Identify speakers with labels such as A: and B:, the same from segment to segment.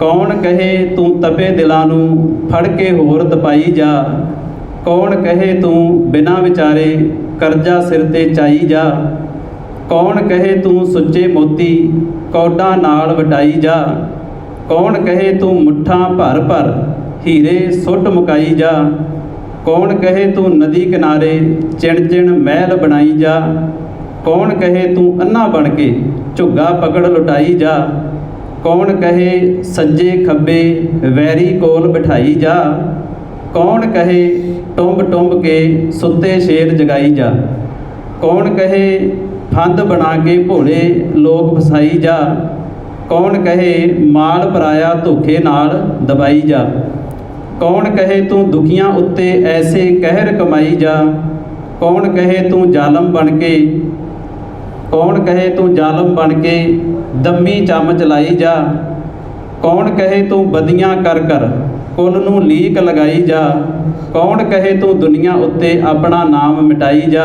A: ਕੌਣ ਕਹੇ ਤੂੰ ਤਪੇ ਦਿਲਾਂ ਨੂੰ, ਫੜ ਕੇ ਹੋਰ ਤਪਾਈ ਜਾ। ਕੌਣ ਕਹੇ ਤੂੰ ਬਿਨਾ ਵਿਚਾਰੇ ਕਰਜ਼ਾ ਸਿਰ ਤੇ ਚਾਈ ਜਾ। ਕੌਣ ਕਹੇ ਤੂੰ ਸੁੱਚੇ ਮੋਤੀ, ਕੌਡਾ ਨਾਲ ਵਟਾਈ ਜਾ। ਕੌਣ ਕਹੇ ਤੂੰ ਮੁੱਠਾਂ ਭਰ ਭਰ, ਹੀਰੇ ਸੁੱਟ ਮੁਕਾਈ ਜਾ। ਕੌਣ ਕਹੇ ਤੂੰ ਨਦੀ ਕਿਨਾਰੇ ਚਿਣ ਚਿਣ ਮਹਿਲ ਬਣਾਈ ਜਾ। ਕੌਣ ਕਹੇ ਤੂੰ ਅੰਨਾ ਬਣ ਕੇ ਝੁੱਗਾ ਪਕੜ ਲੁਟਾਈ ਜਾ। ਕੌਣ ਕਹੇ ਸੱਜੇ ਖੱਬੇ ਵੈਰੀ ਕੋਲ ਬਿਠਾਈ ਜਾ? ਕੌਣ ਕਹੇ ਟੁੰਬ ਟੁੰਬ ਕੇ ਸੁੱਤੇ ਸ਼ੇਰ ਜਗਾਈ ਜਾ? ਕੌਣ ਕਹੇ ਫੰਦ ਬਣਾ ਕੇ ਭੋਲੇ ਲੋਕ ਫਸਾਈ ਜਾ? ਕੌਣ ਕਹੇ ਮਾਲ ਪਰਾਇਆ ਧੋਖੇ ਨਾਲ ਦਬਾਈ ਜਾ? ਕੌਣ ਕਹੇ ਤੂੰ ਦੁਖੀਆਂ ਉੱਤੇ ਐਸੇ ਕਹਿਰ ਕਮਾਈ ਜਾ? ਕੌਣ ਕਹੇ ਤੂੰ ਜ਼ਾਲਮ ਬਣ ਕੇ ਕੌਣ ਕਹੇ ਤੂੰ ਜ਼ਾਲਮ ਬਣ ਕੇ ਦੰਮੀ ਚਮਚ ਲਾਈ ਜਾ? ਕੌਣ ਕਹੇ ਤੂੰ ਬਦੀਆਂ ਕਰ ਕਰ ਕੁੱਲ ਨੂੰ ਲੀਕ ਲਗਾਈ ਜਾ? ਕੌਣ ਕਹੇ ਤੂੰ ਦੁਨੀਆ ਉੱਤੇ ਆਪਣਾ ਨਾਮ ਮਿਟਾਈ ਜਾ?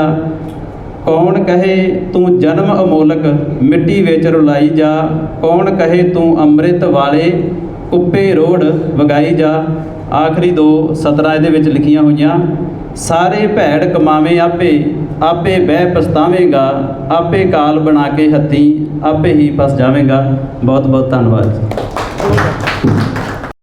A: ਕੌਣ ਕਹੇ ਤੂੰ ਜਨਮ ਅਮੋਲਕ ਮਿੱਟੀ ਵਿੱਚ ਰੁਲਾਈ ਜਾ? ਕੌਣ ਕਹੇ ਤੂੰ ਅੰਮ੍ਰਿਤ ਵਾਲੇ ਕੁੱਪੇ ਰੋੜ ਵਗਾਈ ਜਾ? ਆਖਰੀ ਦੋ ਸਤਰਾਂ ਇਹਦੇ ਵਿੱਚ ਲਿਖੀਆਂ ਹੋਈਆਂ, ਸਾਰੇ ਭੈੜ ਕਮਾਵੇਂ ਆਪੇ ਆਪੇ ਬਹਿ ਪਛਤਾਵੇਂਗਾ, ਆਪੇ ਕਾਲ ਬਣਾ ਕੇ ਹੱਥੀ, ਆਪੇ ਹੀ ਫਸ ਜਾਵੇਂਗਾ। ਬਹੁਤ ਬਹੁਤ ਧੰਨਵਾਦ ਜੀ।